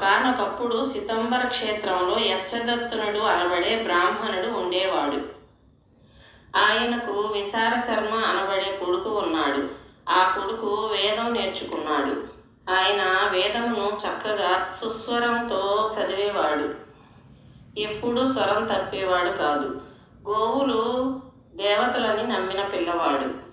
ఒకనొకప్పుడు సితంబర క్షేత్రంలో యచ్చదత్తునుడు అనబడే బ్రాహ్మణుడు ఉండేవాడు. ఆయనకు విశార శర్మ అనబడే కొడుకు ఉన్నాడు. ఆ కొడుకు వేదం నేర్చుకున్నాడు. ఆయన వేదమును చక్కగా సుస్వరంతో చదివేవాడు. ఎప్పుడూ స్వరం తప్పేవాడు కాదు. గోవులు దేవతలని నమ్మిన పిల్లవాడు.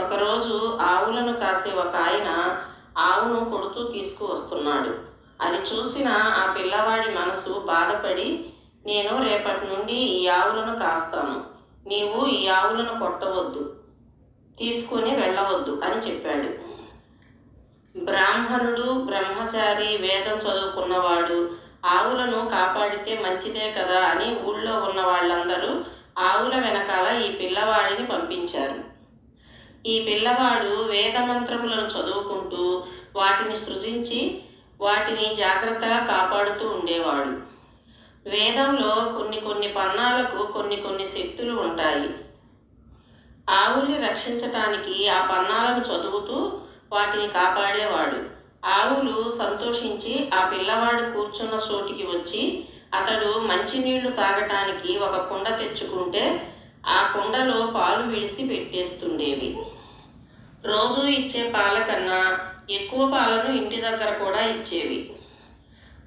ఒకరోజు ఆవులను కాసే ఒక ఆయన ఆవును కొడుతూ తీసుకువస్తున్నాడు. అది చూసిన ఆ పిల్లవాడి మనసు బాధపడి నేను రేపటి నుండి ఈ ఆవులను కాస్తాను. నీవు ఈ ఆవులను కొట్టవద్దు. తీసుకొని వెళ్ళవద్దు అని చెప్పాడు. బ్రాహ్మణుడు బ్రహ్మచారి వేదం చదువుకున్నవాడు ఆవులను కాపాడితే మంచిదే కదా అని ఊళ్ళో ఉన్న వాళ్ళందరూ ఆవుల వెనకాల ఈ పిల్లవాడిని పంపించారు. ఈ పిల్లవాడు వేద మంత్రములను చదువుకుంటూ వాటిని సృజించి వాటిని జాగ్రత్తగా కాపాడుతూ ఉండేవాడు. వేదంలో కొన్ని కొన్ని పన్నాలకు కొన్ని కొన్ని శక్తులు ఉంటాయి. ఆవుల్ని రక్షించటానికి ఆ పన్నాలను చదువుతూ వాటిని కాపాడేవాడు. ఆవులు సంతోషించి ఆ పిల్లవాడు కూర్చున్న చోటికి వచ్చి అతడు మంచినీళ్ళు తాగటానికి ఒక కుండ తెచ్చుకుంటే ఆ కుండలో పాలు విడిసి పెట్టేస్తుండేవి. రోజు ఇచ్చే పాల కన్నా ఎక్కువ పాలను ఇంటి దగ్గర కూడా ఇచ్చేవి.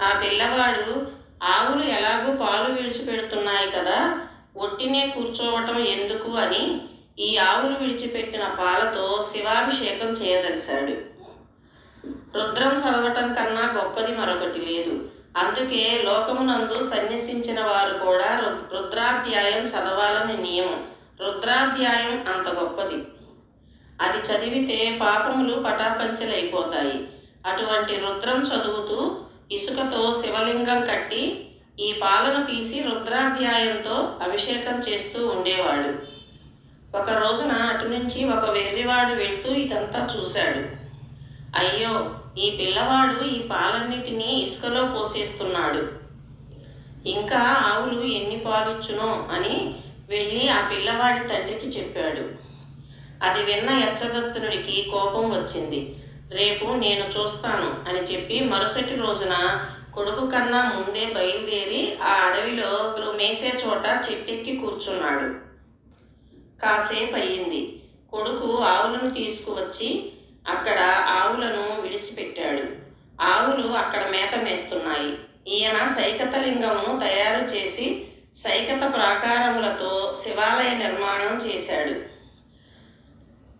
ఆ పిల్లవాడు ఆవులు ఎలాగూ పాలు విడిచిపెడుతున్నాయి కదా ఒట్టినే కూర్చోవటం ఎందుకు అని ఈ ఆవులు విడిచిపెట్టిన పాలతో శివాభిషేకం చేయదలిశాడు. రుద్రం చదవటం కన్నా గొప్పది మరొకటి లేదు. అందుకే లోకమునందు సన్యసించిన వారు కూడా రుద్ రుద్రాధ్యాయం చదవాలని నియమం. రుద్రాధ్యాయం అంత గొప్పది. అది చదివితే పాపములు పటాపంచలైపోతాయి. అటువంటి రుద్రం చదువుతూ ఇసుకతో శివలింగం కట్టి ఈ పాలను తీసి రుద్రాధ్యాయంతో అభిషేకం చేస్తూ ఉండేవాడు. ఒక రోజున అటు నుంచి ఒక వెర్రివాడు వెళ్తూ ఇదంతా చూశాడు. అయ్యో ఈ పిల్లవాడు ఈ పాలన్నిటినీ ఇసుకలో పోసేస్తున్నాడు. ఇంకా ఆవులు ఎన్ని పాలిచ్చునో అని వెళ్ళి ఆ పిల్లవాడి తండ్రికి చెప్పాడు. అది విన్న యచ్చదత్తునుడికి కోపం వచ్చింది. రేపు నేను చూస్తాను అని చెప్పి మరుసటి రోజున కొడుకు కన్నా ముందే బయలుదేరి ఆ అడవిలో మేసే చోట చెట్టెక్కి కూర్చున్నాడు. కాసేపు అయ్యింది. కొడుకు ఆవులను తీసుకువచ్చి అక్కడ ఆవులను విడిచిపెట్టాడు. ఆవులు అక్కడ మేత మేస్తున్నాయి. ఈయన సైకతలింగమును తయారు చేసి సైకత ప్రాకారములతో శివాలయ నిర్మాణం చేశాడు.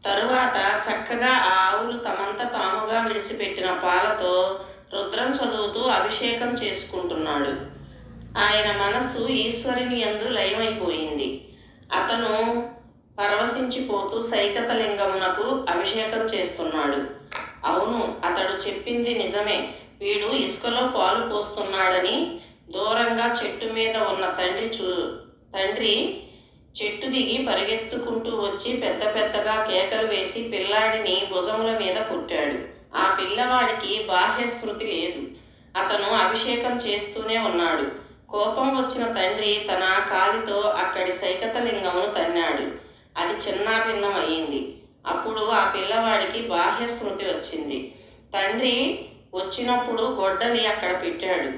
తరువాత చక్కగా ఆ ఆవులు తమంత తాముగా విడిచిపెట్టిన పాలతో రుద్రం చదువుతూ అభిషేకం చేసుకుంటున్నాడు. ఆయన మనస్సు ఈశ్వరుని యందు లయమైపోయింది. అతను పరవశించిపోతూ సైకత లింగమునకు అభిషేకం చేస్తున్నాడు. అవును అతడు చెప్పింది నిజమే. వీడు ఇసుకలో పాలు పోస్తున్నాడని దూరంగా చెట్టు మీద ఉన్న తండ్రి చూ తండ్రి చెట్టు దిగి పరిగెత్తుకుంటూ వచ్చి పెద్ద పెద్దగా కేకలు వేసి పిల్లాడిని భుజముల మీద పుట్టాడు. ఆ పిల్లవాడికి బాహ్య స్మృతి లేదు. అతను అభిషేకం చేస్తూనే ఉన్నాడు. కోపం వచ్చిన తండ్రి తన కాలితో అక్కడి సైకతలింగమును తన్నాడు. అది చిన్నాభిన్నం అయింది అప్పుడు ఆ పిల్లవాడికి బాహ్య స్మృతి వచ్చింది. తండ్రి వచ్చినప్పుడు గొడ్డలి అక్కడ పెట్టాడు.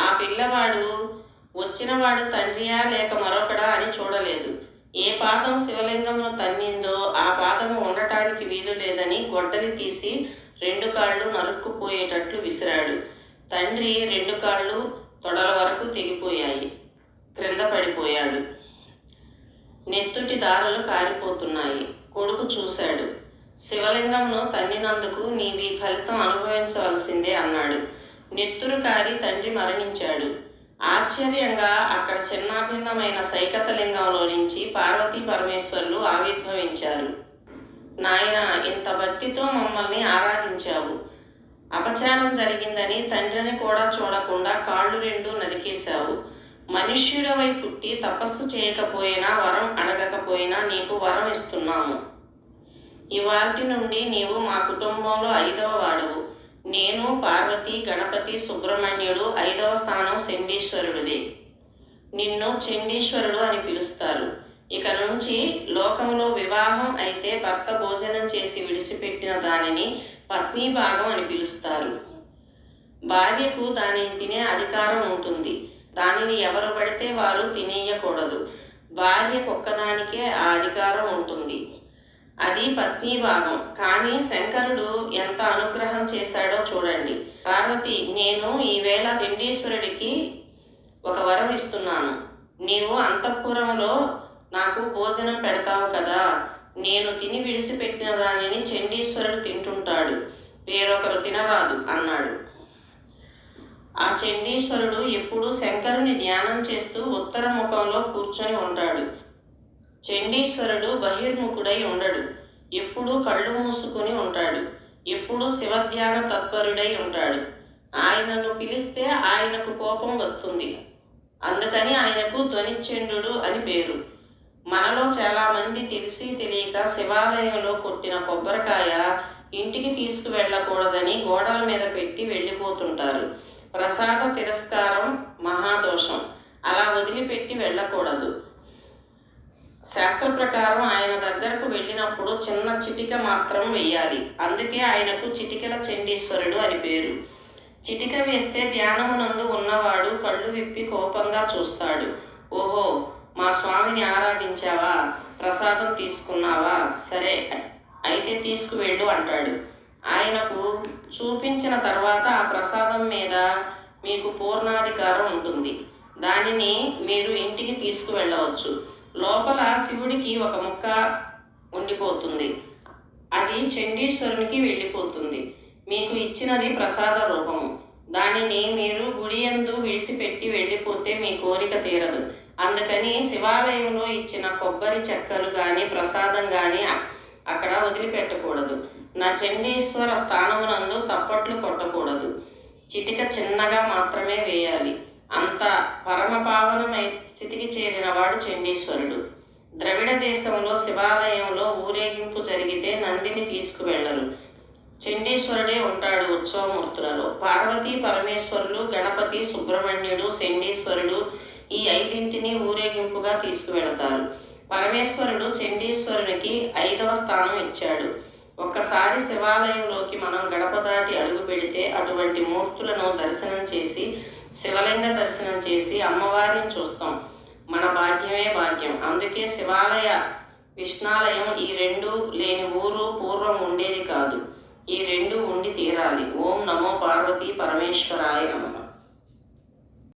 ఆ పిల్లవాడు వచ్చినవాడు తండ్రియా లేక మరొకడా అని చూడలేదు. ఏ పాదం శివలింగమును తన్నిందో ఆ పాదము ఉండటానికి వీలు లేదని గొడ్డలి తీసి రెండు కాళ్ళు నరుక్కుపోయేటట్లు విసిరాడు. తండ్రి రెండు కాళ్ళు తొడల వరకు తెగిపోయాయి. క్రింద పడిపోయాడు. నెత్తుటి దారులు కారిపోతున్నాయి. కొడుకు చూశాడు. శివలింగంను తన్నినందుకు నీవి ఫలితం అనుభవించవలసిందే అన్నాడు. నెత్తురు కారి తండ్రి మరణించాడు. ఆశ్చర్యంగా అక్కడ చిన్నాభిన్నమైన సైకతలింగంలో నుంచి పార్వతీ పరమేశ్వరులు ఆవిర్భవించారు. నాయన ఇంత భక్తితో మమ్మల్ని ఆరాధించావు. అపచారం జరిగిందని తండ్రిని కూడా చూడకుండా కాళ్ళు రెండు నరికేశావు. మనుష్యుడవై పుట్టి తపస్సు చేయకపోయినా వరం అడగకపోయినా నీకు వరం ఇస్తున్నాము. ఇవాటి నుండి నీవు మా కుటుంబంలో ఐదవ వాడవు. నేను పార్వతి గణపతి సుబ్రహ్మణ్యుడు ఐదవ స్థానం చండీశ్వరుడిది. నిన్ను చండీశ్వరుడు అని పిలుస్తారు. ఇక నుంచి లోకంలో వివాహం అయితే భర్త భోజనం చేసి విడిచిపెట్టిన దానిని పత్ని భాగం అని పిలుస్తారు. భార్యకు దానిని తినే అధికారం ఉంటుంది. దానిని ఎవరు పడితే వారు తినేయకూడదు. భార్యకు ఒక్కదానికే ఆ అధికారం ఉంటుంది. అది పత్ని భాగం కానీ శంకరుడు ఎంత అనుగ్రహం చేశాడో చూడండి. పార్వతి నేను ఈవేళ చండీశ్వరుడికి ఒక వరం ఇస్తున్నాను. నీవు అంతఃపురంలో నాకు భోజనం పెడతావు కదా. నేను తిని విడిచిపెట్టిన దానిని చండీశ్వరుడు తింటుంటాడు. వేరొకరు తినరాదు అన్నాడు. ఆ చండీశ్వరుడు ఎప్పుడూ శంకరుని ధ్యానం చేస్తూ ఉత్తర ముఖంలో కూర్చొని ఉంటాడు. చండీశ్వరుడు బహిర్ముఖుడై ఉండడు. ఎప్పుడూ కళ్ళు మూసుకుని ఉంటాడు. ఎప్పుడూ శివధ్యాన తత్పరుడై ఉంటాడు. ఆయనను పిలిస్తే ఆయనకు కోపం వస్తుంది. అందుకని ఆయనకు ధ్వనిచండు అని పేరు. మనలో చాలామంది తెలిసి తెలియక శివాలయంలో కొట్టిన కొబ్బరికాయ ఇంటికి తీసుకువెళ్ళకూడదని గోడల మీద పెట్టి వెళ్ళిపోతుంటారు. ప్రసాద తిరస్కారం మహాదోషం. అలా వదిలిపెట్టి వెళ్ళకూడదు. శాస్త్ర ప్రకారం ఆయన దగ్గరకు వెళ్ళినప్పుడు చిన్న చిటిక మాత్రం వెయ్యాలి. అందుకే ఆయనకు చిటికల చండీశ్వరుడు అని పేరు. చిటిక వేస్తే ధ్యానమునందు ఉన్నవాడు కళ్ళు విప్పి కోపంగా చూస్తాడు. ఓహో మా స్వామిని ఆరాధించావా? ప్రసాదం తీసుకున్నావా? సరే అయితే తీసుకువెళ్ళు అంటాడు. ఆయనకు చూపించిన తర్వాత ఆ ప్రసాదం మీద మీకు పూర్ణాధికారం ఉంటుంది. దానిని మీరు ఇంటికి తీసుకువెళ్ళవచ్చు. లోపల శివుడికి ఒక ముక్క ఉండిపోతుంది. అది చండీశ్వరునికి వెళ్ళిపోతుంది. మీకు ఇచ్చినది ప్రసాద రూపము. దానిని మీరు గుడి ఎందు విడిచిపెట్టి వెళ్ళిపోతే మీ కోరిక తీరదు. అందుకని శివాలయంలో ఇచ్చిన కొబ్బరి చెక్కలు కానీ ప్రసాదం కానీ అక్కడ వదిలిపెట్టకూడదు. నా చండీశ్వర స్థానమునందు తప్పట్లు కొట్టకూడదు. చిటిక చిన్నగా మాత్రమే వేయాలి. అంత పరమపావనమై స్థితికి చేరినవాడు చండీశ్వరుడు. ద్రవిడ దేశంలో శివాలయంలో ఊరేగింపు జరిగితే నందిని తీసుకువెళ్ళరు. చండీశ్వరుడే ఉంటాడు ఉత్సవమూర్తులలో. పార్వతీ పరమేశ్వరులు గణపతి సుబ్రహ్మణ్యుడు చండీశ్వరుడు ఈ ఐదింటిని ఊరేగింపుగా తీసుకువెళతారు. పరమేశ్వరుడు చండీశ్వరునికి ఐదవ స్థానం ఇచ్చాడు. ఒక్కసారి శివాలయంలోకి మనం గడప దాటి అడుగు పెడితే అటువంటి మూర్తులను దర్శనం చేసి శివలింగ దర్శనం చేసి అమ్మవారిని చూస్తాం. మన భాగ్యమే భాగ్యం. అందుకే శివాలయ విష్ణాలయం ఈ రెండు లేని ఊరు పూర్వం ఉండేది కాదు. ఈ రెండు ఉండి తీరాలి. ఓం నమో పార్వతీ పరమేశ్వరాయ నమః.